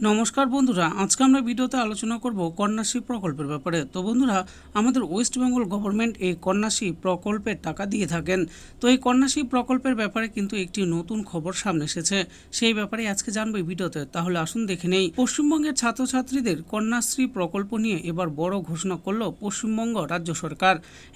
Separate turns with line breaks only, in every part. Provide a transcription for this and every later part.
নমস্কার বন্ধুরা, আজকে আমরা ভিডিওতে আলোচনা করব কন্যাশ্রী প্রকল্পের ব্যাপারে। তো বন্ধুরা, আমাদের ওয়েস্ট বেঙ্গল গভর্নমেন্ট এই কন্যাশ্রী প্রকল্পের টাকা দিয়ে থাকেন। তো এই কন্যাশ্রী প্রকল্পের ব্যাপারে কিন্তু একটি নতুন খবর সামনে এসেছে। সেই ব্যাপারে আজকে জানব ভিডিওতে। তাহলে আসুন দেখে নেই। পশ্চিমবঙ্গের ছাত্রছাত্রীদের কন্যাশ্রী প্রকল্প নিয়ে এবার বড় ঘোষণা করল পশ্চিমবঙ্গ রাজ্য সরকার।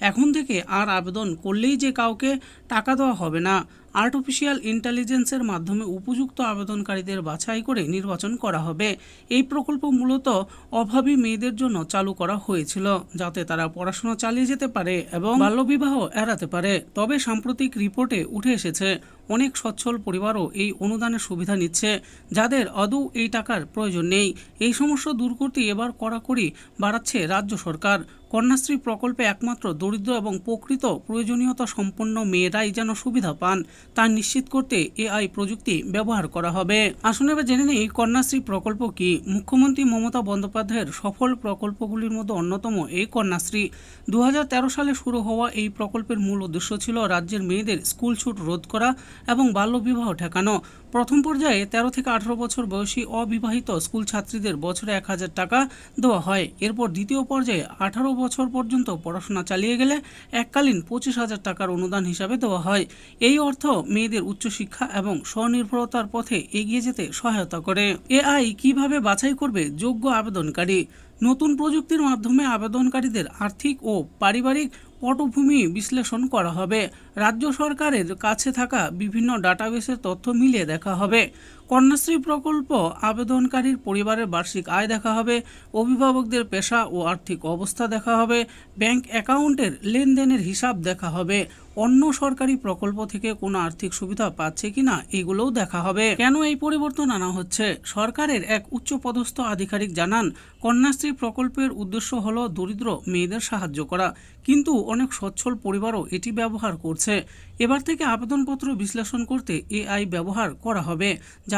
এখন থেকে আর আবেদন করলেই যে কাউকে টাকা দেওয়া হবে না। আর্টিফিশিয়াল ইন্টেলিজেন্সের মাধ্যমে উপযুক্ত আবেদনকারীদের বাছাই করে নির্বাচন করা হবে। এই প্রকল্প মূলত অভাবী মেয়েদের জন্য চালু করা হয়েছিল, যাতে তারা পড়াশোনা চালিয়ে যেতে পারে এবং বাল্যবিবাহ এড়াতে পারে। তবে সাম্প্রতিক রিপোর্টে উঠে এসেছে অনেক সচ্ছল পরিবারও এই অনুদানের সুবিধা নিচ্ছে। যাদের আদৌ এই টাকার প্রয়োজন নেই। এই সমস্যা দূর করতে এবার কড়াকড়ি বাড়াচ্ছে রাজ্য সরকার। কন্যাশ্রী প্রকল্পে একমাত্র দরিদ্র এবং প্রকৃত প্রয়োজনীয়তা সম্পন্ন মেয়েরাই যেন সুবিধা পান, তা নিশ্চিত করতে এআই প্রযুক্তি ব্যবহার করা হবে। আসুন এবার জেনে নেই কন্যাশ্রী প্রকল্প কি? মুখ্যমন্ত্রী মমতা বন্দ্যোপাধ্যায়ের সফল প্রকল্পগুলির মধ্যে অন্যতম এই কন্যাশ্রী। দু হাজার তেরো সালে শুরু হওয়া এই প্রকল্পের মূল উদ্দেশ্য ছিল রাজ্যের মেয়েদের স্কুল ছুট রোধ করা। এবং বাল্যবিবাহ ঠেকানো। প্রথম পর্যায়ে তেরো থেকে আঠারো বছর বয়সী অবিবাহিত স্কুল ছাত্রীদের বছরে এক হাজার টাকা দেওয়া হয়। এরপর দ্বিতীয় পর্যায়ে আঠারো বছর পর্যন্ত পড়াশোনা চালিয়ে গেলে এককালীন পঁচিশ হাজার টাকার অনুদান হিসাবে দেওয়া হয়। এই অর্থ মেয়েদের উচ্চশিক্ষা এবং স্বনির্ভরতার পথে এগিয়ে যেতে সহায়তা করে। এআই কীভাবে বাছাই করবে যোগ্য আবেদনকারী? নতুন প্রযুক্তির মাধ্যমে আবেদনকারীদের আর্থিক ও পারিবারিক পটভূমি বিশ্লেষণ করা হবে। রাজ্য সরকারের কাছে থাকা বিভিন্ন ডাটাবেসের তথ্য মিলিয়ে দেখা হবে। কন্যাশ্রী প্রকল্প আবেদনকারীর পরিবারের বার্ষিক আয় দেখা হবে, অভিভাবকদের পেশা ও আর্থিক অবস্থা দেখা হবে, ব্যাংক অ্যাকাউন্টের লেনদেনের হিসাব দেখা হবে। অন্য সরকারি প্রকল্প থেকে কোনো আর্থিক সুবিধা পাচ্ছে কিনা এগুলোও দেখা হবে। কেন এই পরিবর্তন আনা হচ্ছে? সরকারের এক উচ্চপদস্থ আধিকারিক জানান, কন্যাশ্রী প্রকল্পের উদ্দেশ্য হল দরিদ্র মেয়েদের সাহায্য করা। কিন্তু অনেক সচ্ছল পরিবারও এটি ব্যবহার করছে। এবার থেকে আবেদনপত্র বিশ্লেষণ করতে এআই ব্যবহার করা হবে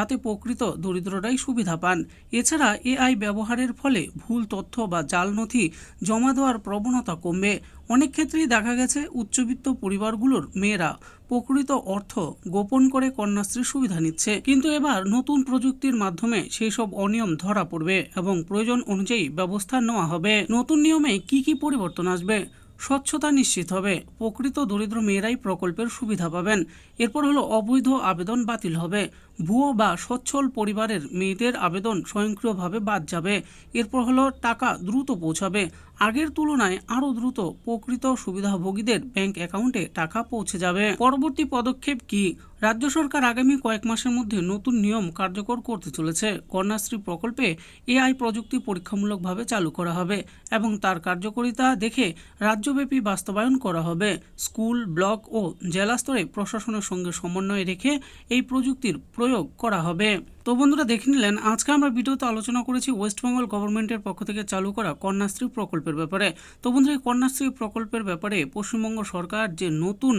যাতে প্রকৃত দরিদ্ররাই সুবিধা পান। এছাড়া এআই ব্যবহারের ফলে ভুল তথ্য বা জাল নথি জমা দেওয়ার প্রবণতা কমবে। অনেক ক্ষেত্রেই দেখা গেছে উচ্চবিত্ত পরিবারগুলোর মেয়েরা প্রকৃত অর্থ গোপন করে কন্যাশ্রীর সুবিধা নিচ্ছে। কিন্তু এবার নতুন প্রযুক্তির মাধ্যমে সেই সব অনিয়ম ধরা পড়বে এবং প্রয়োজন অনুযায়ী ব্যবস্থা নেওয়া হবে। নতুন নিয়মে কি কি পরিবর্তন আসবে? স্বচ্ছতা নিশ্চিত হবে। প্রকৃত দরিদ্র মেয়েরাই প্রকল্পের সুবিধা পাবেন। এরপর হলো অবৈধ আবেদন বাতিল হবে। ভুয়ো বা সচ্ছল পরিবারের মেয়েদের আবেদন স্বয়ংক্রিয়ভাবে বাদ যাবে। এরপর হলো টাকা দ্রুত পৌঁছাবে। আগের তুলনায় আরও দ্রুত প্রকৃত সুবিধাভোগীদের ব্যাংক অ্যাকাউন্টে টাকা পৌঁছে যাবে। পরবর্তী পদক্ষেপ কি? রাজ্য সরকার আগামী কয়েক মাসের মধ্যে নতুন নিয়ম কার্যকর করতে চলেছে। কন্যাশ্রী প্রকল্পে এআই প্রযুক্তি পরীক্ষামূলকভাবে চালু করা হবে এবং তার কার্যকারিতা দেখে রাজ্যব্যাপী বাস্তবায়ন করা হবে। স্কুল, ব্লক ও জেলা স্তরে প্রশাসনের সঙ্গে সমন্বয় রেখে এই প্রযুক্তির প্রয়োগ করা হবে। তো বন্ধুরা দেখে নিলেন, আজকে আমরা ভিডিওতে আলোচনা করেছি ওয়েস্ট বেঙ্গল গভর্নমেন্টের পক্ষ থেকে চালু করা কন্যাশ্রী প্রকল্পের ব্যাপারে। তো বন্ধুরা, এই কন্যাশ্রী প্রকল্পের ব্যাপারে পশ্চিমবঙ্গ সরকার যে নতুন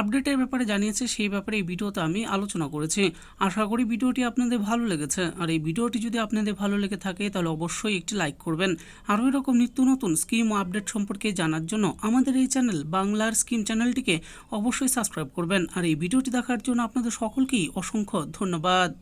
আপডেটের ব্যাপারে জানিয়েছে, সেই ব্যাপারে এই ভিডিওতে আমি আলোচনা করেছি। আশা করি ভিডিওটি আপনাদের ভালো লেগেছে। আর এই ভিডিওটি যদি আপনাদের ভালো লেগে থাকে, তাহলে অবশ্যই একটি লাইক করবেন। আরও এরকম নিত্য নতুন স্কিম ও আপডেট সম্পর্কে জানার জন্য আমাদের এই চ্যানেল বাংলার স্কিম চ্যানেলটিকে অবশ্যই সাবস্ক্রাইব করবেন। আর এই ভিডিওটি দেখার জন্য আপনাদের সকলকেই অসংখ্য ধন্যবাদ।